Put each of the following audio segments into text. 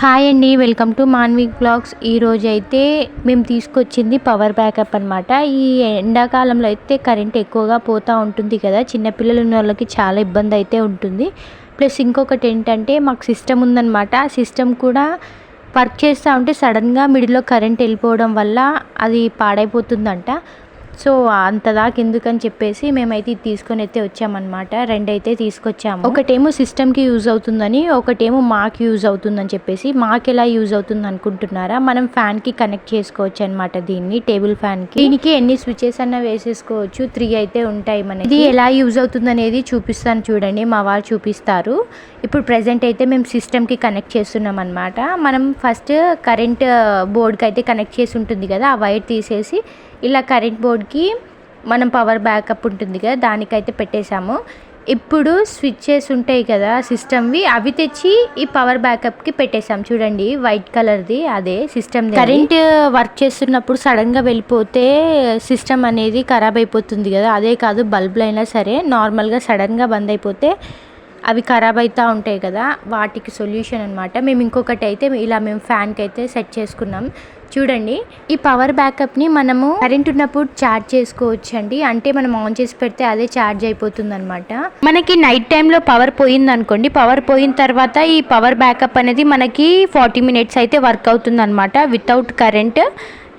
Hi అండి welcome to Manvik blogs ఈరోజు అయితే మేము తీసుకొచ్చింది పవర్ బ్యాకప్ అనమాట ఈ ఎండాకాలంలో అయితే కరెంట్ ఎక్కువగా పోతూ ఉంటుంది కదా చిన్నపిల్లలు ఉన్న వాళ్ళకి చాలా ఇబ్బంది అయితే ఉంటుంది. ప్లస్ ఇంకొకటి ఏంటంటే మాకు సిస్టమ్ ఉందన్నమాట. ఆ సిస్టమ్ కూడా వర్క్ చేస్తూ ఉంటే సడన్గా మిడిల్లో కరెంట్ వెళ్ళిపోవడం వల్ల అది పాడైపోతుందంట. సో అంతదాకా ఎందుకని చెప్పేసి మేమైతే ఇది తీసుకొని అయితే వచ్చామన్నమాట. రెండైతే తీసుకొచ్చాము. ఒకటేమో సిస్టమ్కి యూజ్ అవుతుందని ఒకటేమో మాకు యూజ్ అవుతుందని చెప్పేసి మాకు ఎలా యూజ్ అవుతుంది అనుకుంటున్నారా? మనం ఫ్యాన్కి కనెక్ట్ చేసుకోవచ్చు అనమాట దీన్ని టేబుల్ ఫ్యాన్కి. దీనికి ఎన్ని స్విచెస్ అన్న వేసేసుకోవచ్చు. త్రీ అయితే ఉంటాయి మనకి. ఇది ఎలా యూజ్ అవుతుంది అనేది చూపిస్తాను చూడండి. మా వారు చూపిస్తారు. ఇప్పుడు ప్రజెంట్ అయితే మేము సిస్టమ్కి కనెక్ట్ చేస్తున్నాం అనమాట మనం ఫస్ట్ కరెంట్ బోర్డ్కి అయితే కనెక్ట్ చేసి ఉంటుంది కదా ఆ వైర్ తీసేసి ఇలా కరెంట్ బోర్డ్ దానికి మనం పవర్ బ్యాకప్ ఉంటుంది కదా దానికైతే పెట్టేశాము. ఇప్పుడు స్విచ్చెస్ ఉంటాయి కదా సిస్టమ్వి అవి తెచ్చి ఈ పవర్ బ్యాకప్కి పెట్టేశాం. చూడండి వైట్ కలర్ది అదే సిస్టమ్ కరెంట్ వర్క్ చేస్తున్నప్పుడు సడన్గా వెళ్ళిపోతే సిస్టమ్ అనేది ఖరాబ్ అయిపోతుంది కదా అదే కాదు బల్బులు అయినా సరే నార్మల్గా సడన్గా బంద్ అయిపోతే అవి ఖరాబ్ అవుతూ ఉంటాయి కదా వాటికి సొల్యూషన్ అనమాట మేము ఇంకొకటి అయితే ఇలా మేము ఫ్యాన్కి అయితే సెట్ చేసుకున్నాం. చూడండి ఈ పవర్ బ్యాకప్ని మనము కరెంట్ ఉన్నప్పుడు ఛార్జ్ చేసుకోవచ్చు అండి అంటే మనం ఆన్ చేసి పెడితే అదే ఛార్జ్ అయిపోతుంది అనమాట మనకి నైట్ టైంలో పవర్ పోయింది అనుకోండి పవర్ పోయిన తర్వాత ఈ పవర్ బ్యాకప్ అనేది మనకి ఫార్టీ మినిట్స్ అయితే వర్క్ అవుతుంది అనమాట వితౌట్ కరెంట్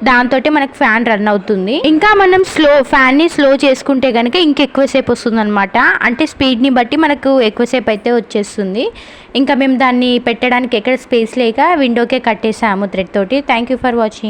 దాంతో మనకు ఫ్యాన్ రన్ అవుతుంది. ఇంకా మనం స్లో ఫ్యాన్ని స్లో చేసుకుంటే కనుక ఇంకెక్కువసేపు వస్తుంది అనమాట అంటే స్పీడ్ని బట్టి మనకు ఎక్కువసేపు అయితే వచ్చేస్తుంది. ఇంకా మేము దాన్ని పెట్టడానికి ఎక్కడ స్పేస్ లేక విండోకే కట్టేసాము థ్రెడ్ తోటి. Thank you for watching